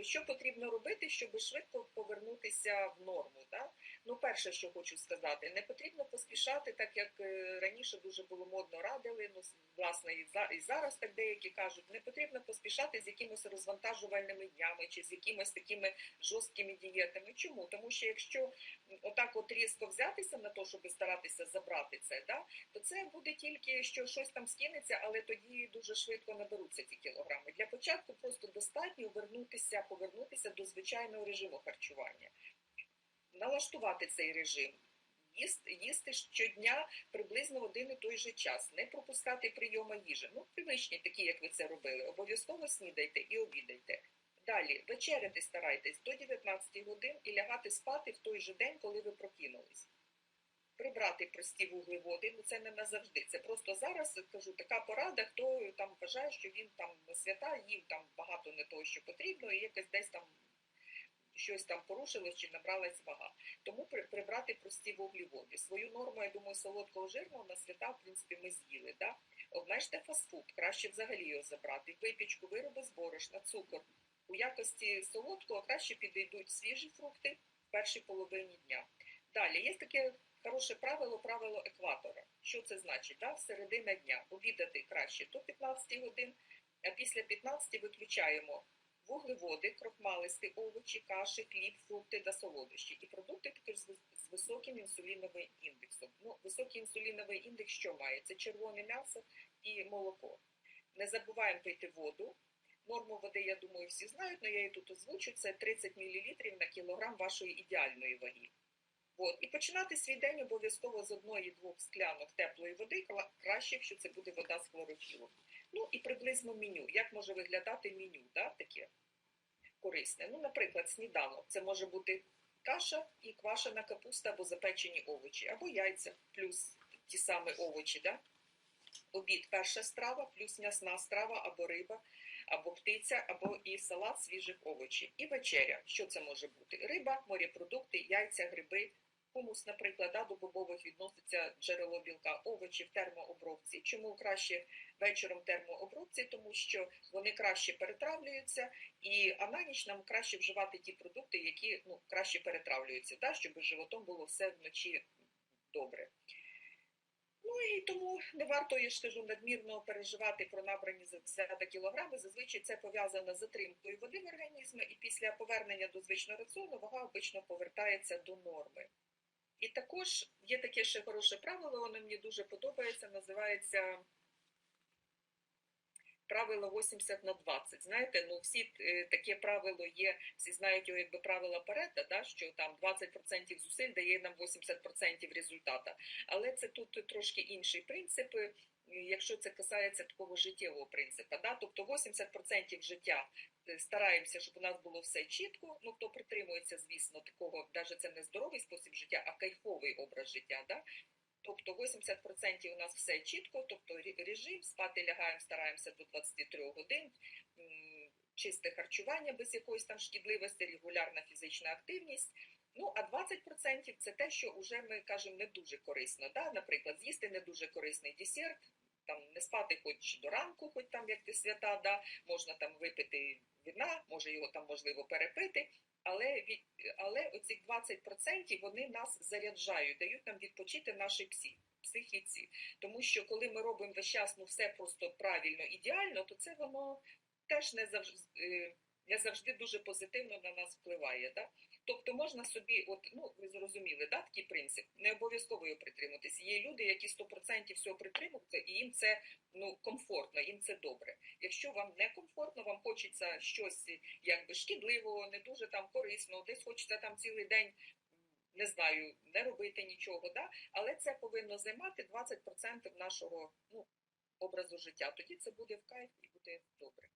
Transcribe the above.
То що потрібно робити, щоб швидко повернутися в норму? Да? Ну, перше, що хочу сказати, не потрібно поспішати, так як е, раніше дуже було модно радили. Ну, власне, і за- і зараз так деякі кажуть, не потрібно поспішати з якимись розвантажувальними днями чи з якимись такими жорсткими дієтами. Чому? Тому що якщо отак от різко взятися на те, щоб старатися забрати це, да, то це буде тільки що щось там скинеться, але тоді дуже швидко наберуться ці кілограми. Для початку просто достатньо вернутися, повернутися до звичайного режиму харчування, налаштувати цей режим. Їсти, їсти щодня приблизно один і той же час, не пропускати прийоми їжі. Ну, привичні, такі, як ви це робили. Обов'язково снідайте і обідайте. Далі вечеряти старайтесь до 19 годин і лягати спати в той же день, коли ви прокинулись. Прибрати прості вуглеводи, ну це не назавжди. Це просто зараз кажу така порада, хто там вважає, що він там свята їв там багато не того, що потрібно, і якось десь там щось там порушилось чи набралась вага. Тому при- прибрати прості вуглеводи. Свою норму, я думаю, солодкого жирного на свята, в принципі, ми з'їли. Да? Обмежте фастфуд, краще взагалі його забрати. Випічку, вироби з борошна, цукор. У якості солодкого краще підійдуть свіжі фрукти в першій половині дня. Далі є таке хороше правило, правило екватора. Що це значить? Да? Середина дня. Обідати краще до 15 годин, а після 15 виключаємо вуглеводи, крохмалисті, овочі, каші, хліб, фрукти та солодощі. І продукти з високим інсуліновим індексом. Ну, високий інсуліновий індекс що має? Це червоне м'ясо і молоко. Не забуваємо пити воду. Норму води, я думаю, всі знають, але я її тут озвучу. Це 30 мл на кілограм вашої ідеальної ваги. От. І починати свій день обов'язково з одної-двох склянок теплої води, краще, якщо це буде вода з хлорофілом. Ну і приблизно меню. Як може виглядати меню, да, таке корисне? Ну, наприклад, сніданок. Це може бути каша і квашена капуста або запечені овочі, або яйця, плюс ті самі овочі. Да? Обід перша страва, плюс м'ясна страва або риба, або птиця, або і салат свіжих овочів. І вечеря. Що це може бути? Риба, морепродукти, яйця, гриби. Хумус, наприклад, да, до бобових відноситься джерело білка, овочі в термообробці. Чому краще вечором термообробці? Тому що вони краще перетравлюються, і а на ніч нам краще вживати ті продукти, які ну, краще перетравлюються, да, щоб животом було все вночі добре. Ну і тому не варто, я ж кажу, надмірно переживати про набрані за кілограми. Зазвичай це пов'язано з затримкою води в організмі, і після повернення до звичного раціону вага обично повертається до норми. І також є таке ще хороше правило, воно мені дуже подобається, називається правило 80 на 20. Знаєте, ну всі е, таке правило є, всі знають його якби правила Парета, да, що там 20% зусиль дає нам 80% результата. Але це тут трошки інший принцип, е, якщо це касається такого життєвого принципу. Да? Тобто 80% життя е, стараємося, щоб у нас було все чітко. Ну, хто притримується, звісно, такого, навіть це не здоровий спосіб життя, а кайфовий образ життя. Да? Тобто 80% у нас все чітко, тобто режим, спати лягаємо, стараємося до 23 годин, чисте харчування без якоїсь там шкідливості, регулярна фізична активність. Ну, а 20% це те, що вже ми кажемо не дуже корисно. Да? Наприклад, з'їсти не дуже корисний десерт, там не спати хоч до ранку, хоч там як ти свята, да? можна там випити вина, може його там можливо перепити. Але від але оці 20% вони нас заряджають, дають нам відпочити нашій псі, психіці. Тому що коли ми робимо весь час ну, все просто правильно, ідеально, то це воно теж не завжди, не завжди дуже позитивно на нас впливає. Да? Тобто можна собі, от, ну ви зрозуміли, да, такий принцип, не обов'язково його притримуватися. Є люди, які 100% всього притримуються, і їм це ну, комфортно, їм це добре. Якщо вам не комфортно, вам хочеться щось якби шкідливого, не дуже там корисно, десь хочеться там цілий день, не знаю, не робити нічого, да? але це повинно займати 20% нашого ну, образу життя. Тоді це буде в кайф і буде добре.